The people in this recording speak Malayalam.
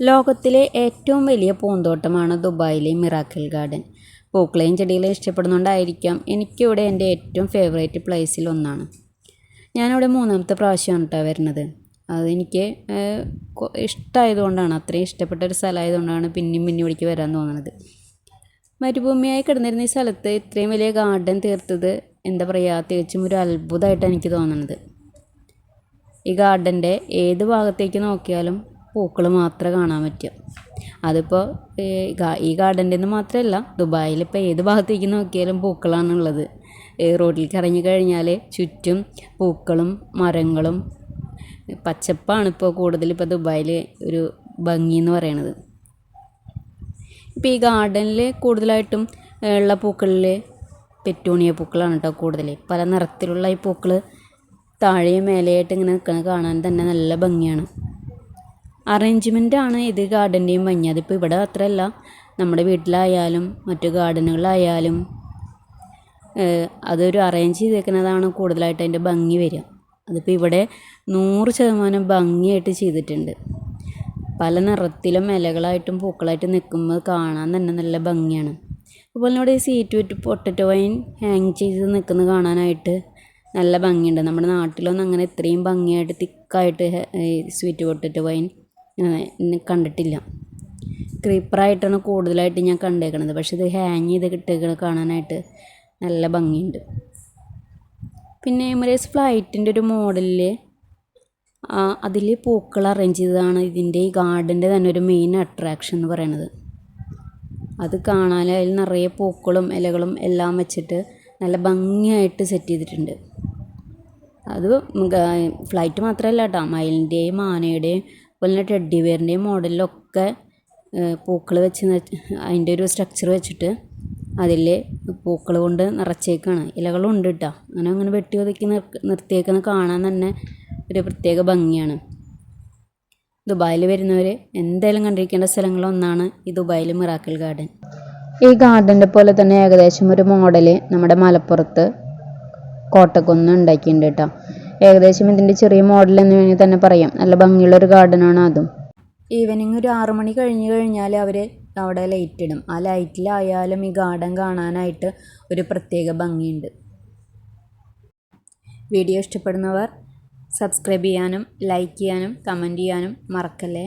ലോകത്തിലെ ഏറ്റവും വലിയ പൂന്തോട്ടമാണ് ദുബായിലെ മിറാക്കിൾ ഗാർഡൻ. പൂക്കളെയും ചെടികളെയും ഇഷ്ടപ്പെടുന്നതുകൊണ്ടായിരിക്കാം എനിക്കിവിടെ എന്റെ ഏറ്റവും ഫേവറേറ്റ് പ്ലേസിൽ ഒന്നാണ്. ഞാനിവിടെ മൂന്നാമത്തെ പ്രാവശ്യമാണ് കേട്ടോ വരുന്നത്. അതെനിക്ക് ഇഷ്ടമായതുകൊണ്ടാണ് അത്രയും ഇഷ്ടപ്പെട്ട ഒരു സ്ഥലമായതുകൊണ്ടാണ് പിന്നെയും പിന്നെയും ഇവിടേക്ക് വരാൻ തോന്നുന്നത് മരുഭൂമിയായി കിടന്നിരുന്ന ഈ സ്ഥലത്ത് ഇത്രയും വലിയ ഗാർഡൻ തീർത്തത് എന്താ പറയുക തികച്ചും ഒരു അത്ഭുതമായിട്ടാണ് എനിക്ക് തോന്നുന്നത് ഈ ഗാർഡന്റെ ഏത് ഭാഗത്തേക്ക് നോക്കിയാലും പൂക്കൾ മാത്രമേ കാണാൻ പറ്റുക അതിപ്പോൾ ഈ ഗാർഡന്റെ നിന്ന് മാത്രമല്ല ദുബായിൽ ഇപ്പോൾ ഏത് ഭാഗത്തേക്ക് നോക്കിയാലും പൂക്കളാണുള്ളത്. റോഡിലേക്ക് ഇറങ്ങി കഴിഞ്ഞാൽ ചുറ്റും പൂക്കളും മരങ്ങളും പച്ചപ്പാണ് ഇപ്പോൾ കൂടുതൽ ഇപ്പോൾ ദുബായിൽ ഒരു ഭംഗി എന്ന് പറയണത്. ഇപ്പോൾ ഈ ഗാർഡനിൽ കൂടുതലായിട്ടും ഉള്ള പൂക്കളിൽ പെറ്റൂണിയ പൂക്കളാണ് കേട്ടോ കൂടുതൽ പല നിറത്തിലുള്ള ഈ പൂക്കൾ താഴെയും മേലെയായിട്ട് ഇങ്ങനെ നിൽക്കുന്നത് കാണാൻ തന്നെ നല്ല ഭംഗിയാണ്. അറേഞ്ച്മെന്റ് ആണ് ഇത് ഗാർഡന്റെയും ഭംഗി അതിപ്പോൾ ഇവിടെ അത്രയല്ല. നമ്മുടെ വീട്ടിലായാലും മറ്റു ഗാർഡനുകളായാലും അതൊരു അറേഞ്ച് ചെയ്തേക്കുന്നതാണ് കൂടുതലായിട്ട് അതിന്റെ ഭംഗി വരിക. അതിപ്പോൾ ഇവിടെ നൂറ് ശതമാനം ഭംഗിയായിട്ട് ചെയ്തിട്ടുണ്ട്. പല നിറത്തിലും ഇലകളായിട്ടും പൂക്കളായിട്ടും നിൽക്കുമ്പോൾ കാണാൻ തന്നെ നല്ല ഭംഗിയാണ്. അതുപോലെ ഇവിടെ സീറ്റ് വിറ്റ് പൊട്ടറ്റോ വൈൻ ഹാങ് ചെയ്ത് നിൽക്കുന്നത് കാണാനായിട്ട് നല്ല ഭംഗിയുണ്ട്. നമ്മുടെ നാട്ടിലൊന്നും അങ്ങനെ ഇത്രയും ഭംഗിയായിട്ട് തിക്കായിട്ട് സ്വീറ്റ് പൊട്ടറ്റോ വൈൻ കണ്ടിട്ടില്ല. ക്രീപ്പറായിട്ടാണ് കൂടുതലായിട്ട് ഞാൻ കണ്ടേക്കണത്. പക്ഷെ ഇത് ഹാങ് ചെയ്ത് കിട്ടുകയാണ് കാണാനായിട്ട് നല്ല ഭംഗിയുണ്ട്. പിന്നെ എമിറേറ്റ്സ് ഫ്ലൈറ്റിന്റെ ഒരു മോഡലിൽ അതിൽ പൂക്കൾ അറേഞ്ച് ചെയ്തതാണ്. ഇതിന്റെ ഈ ഗാർഡന്റെ തന്നെ ഒരു മെയിൻ അട്രാക്ഷൻ എന്ന് പറയുന്നത് അത് കാണാൻ അതിൽ നിറയെ പൂക്കളും ഇലകളും എല്ലാം വെച്ചിട്ട് നല്ല ഭംഗിയായിട്ട് സെറ്റ് ചെയ്തിട്ടുണ്ട്. അത് ഫ്ലൈറ്റ് മാത്രമല്ല കേട്ടോ. മയിലിന്റെയും ആനയുടെയും അതുപോലെ തന്നെ ടെഡ്ഡി ബിയറിന്റെയും മോഡലിലൊക്കെ പൂക്കൾ വെച്ച് അതിന്റെ ഒരു സ്ട്രക്ചർ വെച്ചിട്ട് അതിൽ പൂക്കൾ കൊണ്ട് നിറച്ചേക്കാണ്. ഇലകളുണ്ട് കേട്ടോ അങ്ങനെ അങ്ങനെ വെട്ടി ഒതുക്കി നിർത്തിയേക്കുന്നത് കാണാൻ തന്നെ ഒരു പ്രത്യേക ഭംഗിയാണ്. ദുബായിൽ വരുന്നവർ എന്തായാലും കണ്ടിരിക്കേണ്ട സ്ഥലങ്ങളൊന്നാണ് ഈ ദുബായിൽ മിറാക്കിൾ ഗാർഡൻ. ഈ ഗാർഡന്റെ പോലെ തന്നെ ഏകദേശം ഒരു മോഡൽ നമ്മുടെ മലപ്പുറത്ത് കോട്ടക്കുന്ന് ഉണ്ടാക്കിയിട്ടുണ്ട് കേട്ടോ ഏകദേശം ഇതിന്റെ ചെറിയ മോഡൽ എന്ന് വേണമെങ്കിൽ തന്നെ പറയാം. നല്ല ഭംഗിയുള്ളൊരു ഗാർഡനാണ് അതും. ഈവനിങ് ഒരു ആറു മണി കഴിഞ്ഞ് കഴിഞ്ഞാൽ അവർ അവിടെ ലൈറ്റ് ഇടും. ആ ലൈറ്റിലായാലും ഈ ഗാർഡൻ കാണാനായിട്ട് ഒരു പ്രത്യേക ഭംഗിയുണ്ട്. വീഡിയോ ഇഷ്ടപ്പെടുന്നവർ സബ്സ്ക്രൈബ് ചെയ്യാനും ലൈക്ക് ചെയ്യാനും കമന്റ് ചെയ്യാനും മറക്കല്ലേ?